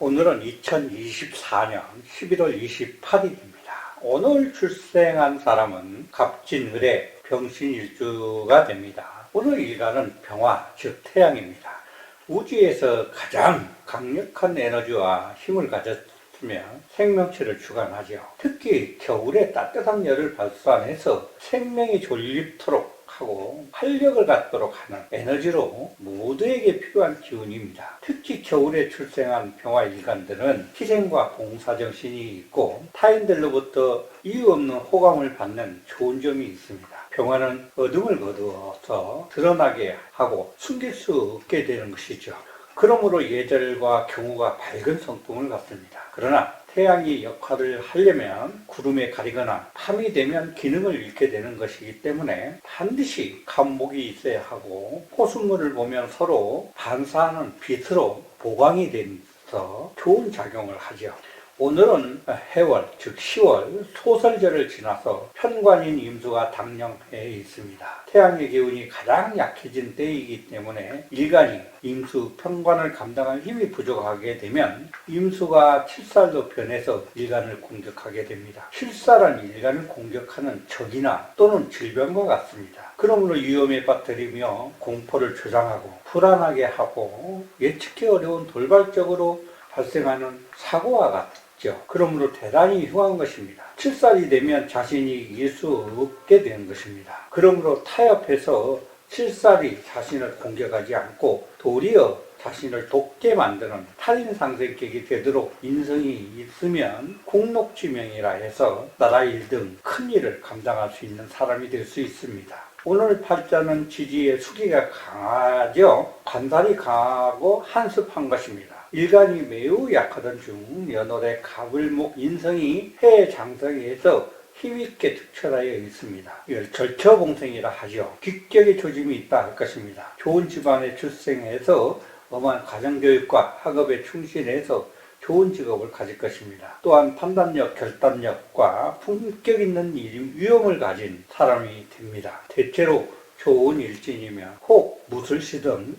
오늘은 2024년 11월 28일입니다. 오늘 출생한 사람은 갑진을의 병신일주가 됩니다. 오늘 일간은 병화, 즉 태양입니다. 우주에서 가장 강력한 에너지와 힘을 가졌으며 생명체를 주관하죠. 특히 겨울에 따뜻한 열을 발산해서 생명이 졸립도록 하고 활력을 갖도록 하는 에너지로 모두에게 필요한 기운입니다. 특히 겨울에 출생한 병화 일간들은 희생과 봉사 정신이 있고 타인들로부터 이유 없는 호감을 받는 좋은 점이 있습니다. 병화는 어둠을 거두어서 드러나게 하고 숨길 수 없게 되는 것이죠. 그러므로 예절과 경우가 밝은 성품을 갖습니다. 그러나 태양이 역할을 하려면 구름에 가리거나 밤이 되면 기능을 잃게 되는 것이기 때문에 반드시 감목이 있어야 하고 호수물을 보면 서로 반사하는 빛으로 보강이 돼서 좋은 작용을 하죠. 오늘은 해월, 즉 10월 소설절을 지나서 현관인 임수가 당령해 있습니다. 태양의 기운이 가장 약해진 때이기 때문에 일간이 임수 편관을 감당할 힘이 부족하게 되면 임수가 칠살로 변해서 일간을 공격하게 됩니다. 칠살은 일간을 공격하는 적이나 또는 질병과 같습니다. 그러므로 위험에 빠뜨리며 공포를 조장하고 불안하게 하고 예측하기 어려운 돌발적으로 발생하는 사고와 같 죠. 그러므로 대단히 흉한 것입니다. 칠살이 되면 자신이 이길 수 없게 되는 것입니다. 그러므로 타협해서 칠살이 자신을 공격하지 않고 도리어 자신을 돕게 만드는 탈인상생격이 되도록 인성이 있으면 공록지명이라 해서 나라 일 등 큰 일을 감당할 수 있는 사람이 될 수 있습니다. 오늘 팔자는 지지의 수기가 강하죠. 관달이 강하고 한습한 것입니다. 일간이 매우 약하던 중 연월의 가불목 인성이 해 장성에서 힘있게 특출하여 있습니다. 이걸 절처봉생이라 하죠. 기격의 조짐이 있다 할 것입니다. 좋은 집안에 출생해서 엄한 가정교육과 학업에 충실해서 좋은 직업을 가질 것입니다. 또한 판단력, 결단력과 품격 있는 일, 위험을 가진 사람이 됩니다. 대체로 좋은 일진이면 혹 무술 시든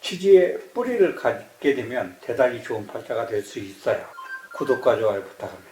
지지의 뿌리를 갖게 되면 대단히 좋은 팔자가 될 수 있어요. 구독과 좋아요 부탁합니다.